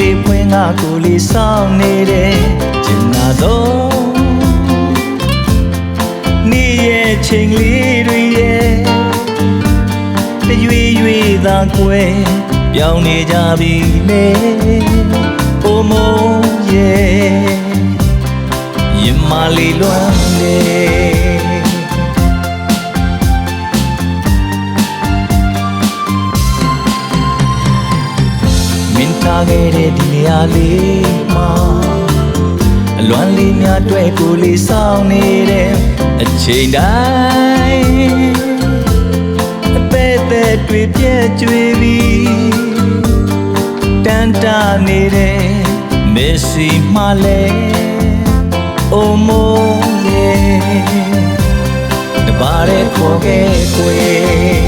လေးဆောင်နေတဲ့ကျင်နာတော့နေ့ရဲ့ချိန်လေးတွေရဲ့တရွေရွေသာကွယ်ပြောင်းနေကြပြီလေအိုမိုးရဲ့ရင်မလေးလွမ်းနေ မင်းထားခဲ့တဲ့ဒီနေရာလေးမှာအလွမ်းလေးများတွေ့ကိုလေးဆောင်နေတဲ့အချိန်တိုင်းအသက်သက်တွေပြည့်ကျွေးပြီးတန်တာနေတဲ့မက်ဆီမှလည်းအိုမိုးရဲ့တပါးတဲ့ခေါ်ခဲ့ကွယ်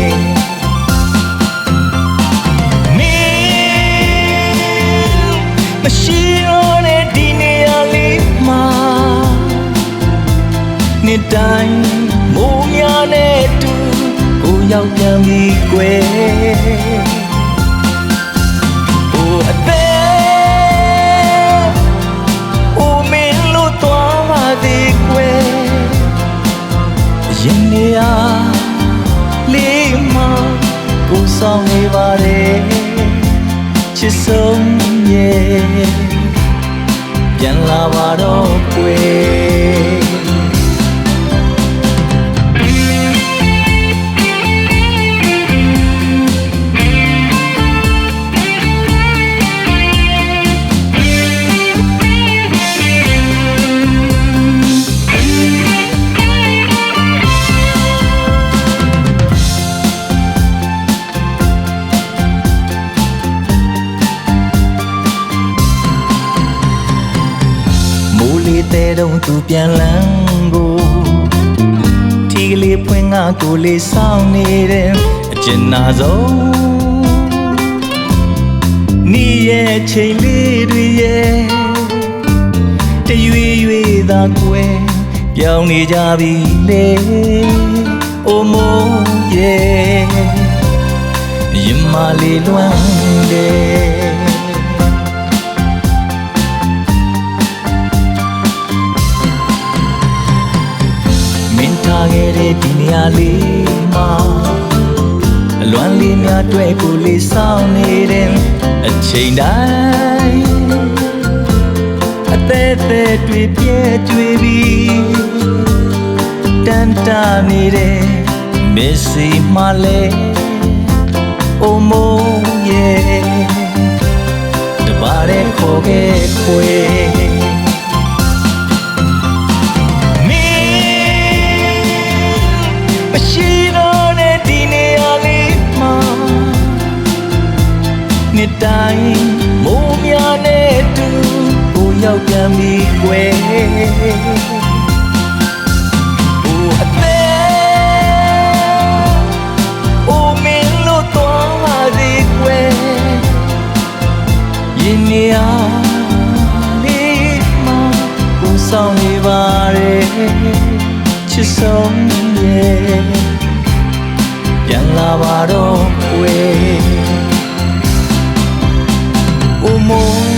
နေ့တိုင်းမိုးများနဲ့တူကိုရောက်ပြန်ပြီကွယ်ဟိုအသက်ဟိုမင်းလို့သွားပါသေးကွယ်ရင်နေရာလေးမှာကိုဆောင်နေပါတယ်ချစ်ဆုံးရဲ့ပြန်လာပါတော့ကွယ် လေးတဲတုံးသူပြန်လန်းကိုထီကလေးဖွင့်ငါကိုလေးဆောင်နေတဲ့အကျဉ်းနာဆုံးနီးရဲ့ချိန်လေးတွေရဲ့တရွေရွေသာကွယ်ပြောင်းနေကြပြီလေအိုမိုးရဲ့ရင်မလေးလွမ်းတယ် လေးမှာအလွမ်းလေးများတွေ့ကိုလေးဆောင်နေတဲ့အချိန်တိုင်းအသက်သက်တွေပြည့်ကျွေးပြီးတန်တာနေတဲ့မက်ဆီမှလည်းအိုမိုးရဲ့တပါးတဲ့ခေါ်ခဲ့ခွေ မရှိတော့တဲ့ဒီနေရာလေးမှာနေ့တိုင်းမိုးများနဲ့တူကိုရောက်ပြန်ပြီကွယ် ချစ်ဆုံးရဲ့ပြန်လာပါတော့ကွယ်အိုမိုးရဲ့